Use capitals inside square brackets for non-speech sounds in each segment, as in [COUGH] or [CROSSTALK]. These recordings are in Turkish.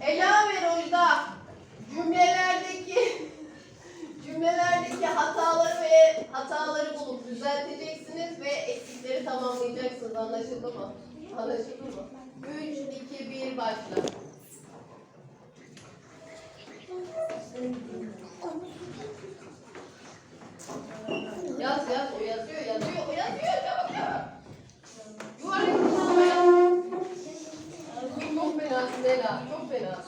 Ela ve Rojda cümlelerdeki [LAUGHS] cümlelerdeki hataları ve hataları bulup düzelteceksiniz ve eksikleri tamamlayacaksınız. Anlaşıldı mı? Anlaşıldı mı? 3, 2, 1 başla. 中北的。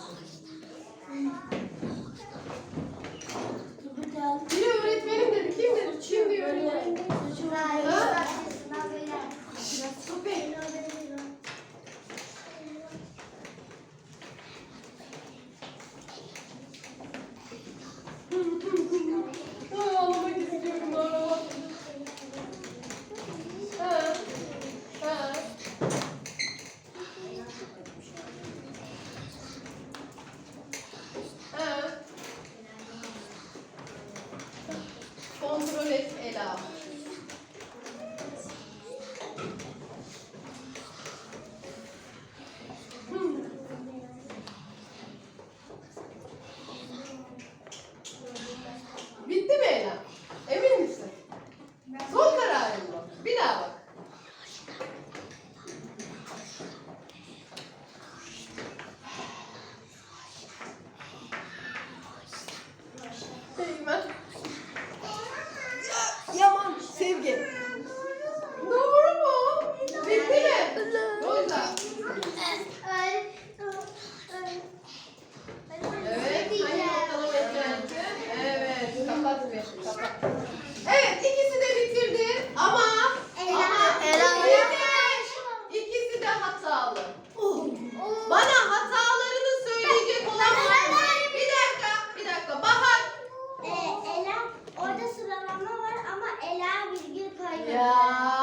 Yeah.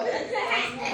我是你